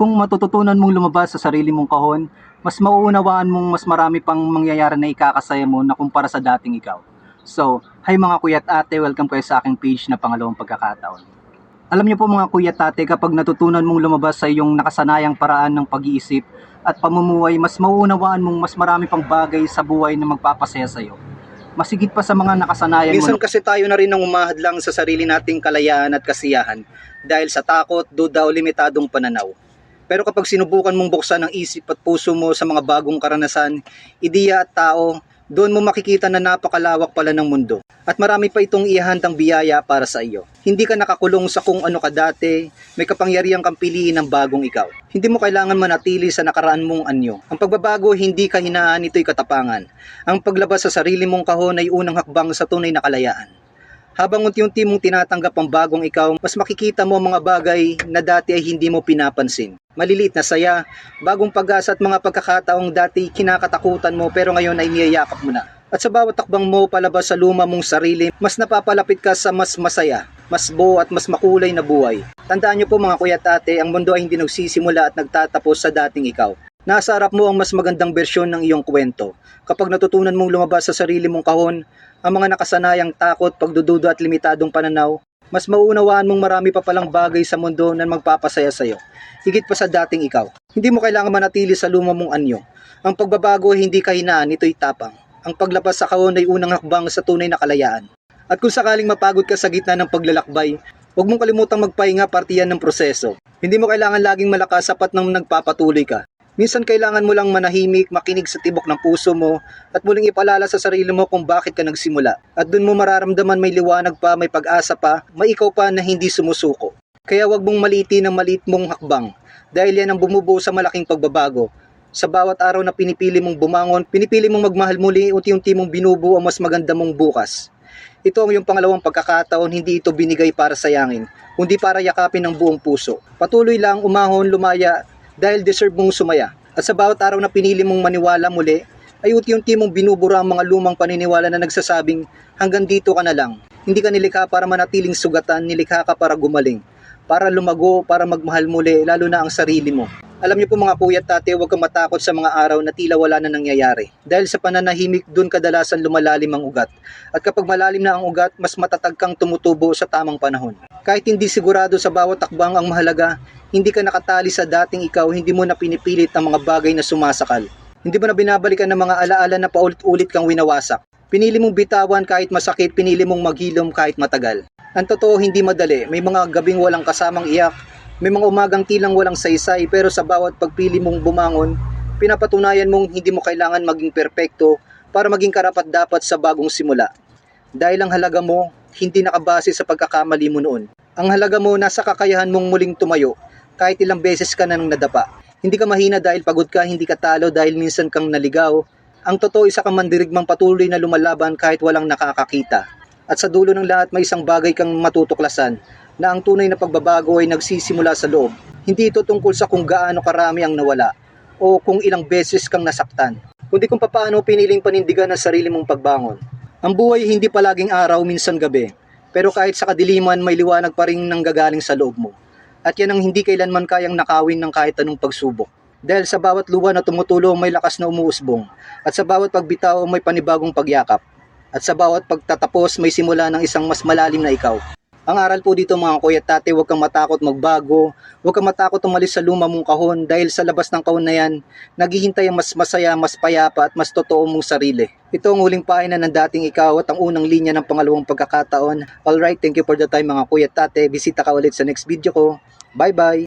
kung matututunan mong lumabas sa sarili mong kahon, mas mauunawaan mong mas marami pang mangyayari na ikakasaya mo na kumpara sa dating ikaw. So, hi mga kuya at ate, welcome kayo sa aking page na pangalawang pagkakataon. Alam niyo po mga kuya at ate, kapag natutunan mong lumabas sa iyong nakasanayang paraan ng pag-iisip at pamumuhay, mas mauunawaan mong mas marami pang bagay sa buhay na magpapasaya sa iyo. Masigit pa sa mga nakasanayan Minsan mo. kasi tayo na rin ang umahadlang sa sarili nating kalayaan at kasiyahan dahil sa takot, duda o limitadong pananaw. Pero kapag sinubukan mong buksan ang isip at puso mo sa mga bagong karanasan, ideya at tao, doon mo makikita na napakalawak pala ng mundo. At marami pa itong ihahandang biyaya para sa iyo. Hindi ka nakakulong sa kung ano ka dati, may kapangyarihang kang piliin ng bagong ikaw. Hindi mo kailangan manatili sa nakaraan mong anyo. Ang pagbabago hindi kahinaan, ito'y katapangan. Ang paglabas sa sarili mong kahon ay unang hakbang sa tunay na kalayaan. Habang unti-unti mong tinatanggap ang bagong ikaw, mas makikita mo ang mga bagay na dati ay hindi mo pinapansin. Maliliit na saya, bagong pag-asa at mga pagkakataong dati kinakatakutan mo pero ngayon ay niyayakap mo na. At sa bawat takbang mo palabas sa luma mong sarili, mas napapalapit ka sa mas masaya, mas buo at mas makulay na buhay. Tandaan niyo po mga kuya at ate, ang mundo ay hindi nagsisimula at nagtatapos sa dating ikaw. Nasa harap mo ang mas magandang bersyon ng iyong kwento. Kapag natutunan mong lumabas sa sarili mong kahon, ang mga nakasanayang takot, pagdududo at limitadong pananaw, mas mauunawaan mong marami pa palang bagay sa mundo na magpapasaya sa iyo. Higit pa sa dating ikaw. Hindi mo kailangan manatili sa luma mong anyo. Ang pagbabago ay hindi kahinaan, ito'y tapang. Ang paglabas sa kahon ay unang hakbang sa tunay na kalayaan. At kung sakaling mapagod ka sa gitna ng paglalakbay, huwag mong kalimutang magpahinga partiyan ng proseso. Hindi mo kailangan laging malakas sapat nang nagpapatuloy ka. Minsan kailangan mo lang manahimik, makinig sa tibok ng puso mo, at muling ipalala sa sarili mo kung bakit ka nagsimula. At dun mo mararamdaman may liwanag pa, may pag-asa pa, may ikaw pa na hindi sumusuko. Kaya wag mong maliitin ang maliit mong hakbang, dahil yan ang bumubuo sa malaking pagbabago. Sa bawat araw na pinipili mong bumangon, pinipili mong magmahal muli, unti-unti mong binubuo ang mas maganda mong bukas. Ito ang iyong pangalawang pagkakataon, hindi ito binigay para sayangin, kundi para yakapin ng buong puso. Patuloy lang, umahon, lumaya, dahil deserve mong sumaya. At sa bawat araw na pinili mong maniwala muli, ay unti-unti mong binubura ang mga lumang paniniwala na nagsasabing hanggang dito ka na lang. Hindi ka nilikha para manatiling sugatan, nilikha ka para gumaling, para lumago, para magmahal muli, lalo na ang sarili mo. Alam niyo po mga kuya at tate, huwag kang matakot sa mga araw na tila wala na nangyayari. Dahil sa pananahimik, dun kadalasan lumalalim ang ugat. At kapag malalim na ang ugat, mas matatag kang tumutubo sa tamang panahon. Kahit hindi sigurado sa bawat takbang ang mahalaga, hindi ka nakatali sa dating ikaw, hindi mo na pinipilit ang mga bagay na sumasakal. Hindi mo na binabalikan ng mga alaala na paulit-ulit kang winawasak. Pinili mong bitawan kahit masakit, pinili mong maghilom kahit matagal. Ang totoo hindi madali, may mga gabing walang kasamang iyak, may mga umagang tilang walang saysay pero sa bawat pagpili mong bumangon, pinapatunayan mong hindi mo kailangan maging perpekto para maging karapat dapat sa bagong simula. Dahil ang halaga mo, hindi nakabase sa pagkakamali mo noon. Ang halaga mo nasa kakayahan mong muling tumayo kahit ilang beses ka nang nadapa. Hindi ka mahina dahil pagod ka, hindi ka talo dahil minsan kang naligaw. Ang totoo isa kang mandirigmang patuloy na lumalaban kahit walang nakakakita. At sa dulo ng lahat may isang bagay kang matutuklasan na ang tunay na pagbabago ay nagsisimula sa loob. Hindi ito tungkol sa kung gaano karami ang nawala o kung ilang beses kang nasaktan, kundi kung paano piniling panindigan ang sarili mong pagbangon. Ang buhay hindi palaging araw, minsan gabi. Pero kahit sa kadiliman, may liwanag pa rin nanggagaling sa loob mo. At yan ang hindi kailanman kayang nakawin ng kahit anong pagsubok. Dahil sa bawat luwa na tumutulong may lakas na umuusbong. At sa bawat pagbitaw may panibagong pagyakap. At sa bawat pagtatapos may simula ng isang mas malalim na ikaw. Ang aral po dito mga kuya at tate, huwag kang matakot magbago, huwag kang matakot umalis sa luma mong kahon dahil sa labas ng kahon na yan, naghihintay ang mas masaya, mas payapa at mas totoo mong sarili. Ito ang huling pahina ng dating ikaw at ang unang linya ng pangalawang pagkakataon. Alright, thank you for the time mga kuya at tate. Bisita ka ulit sa next video ko. Bye bye!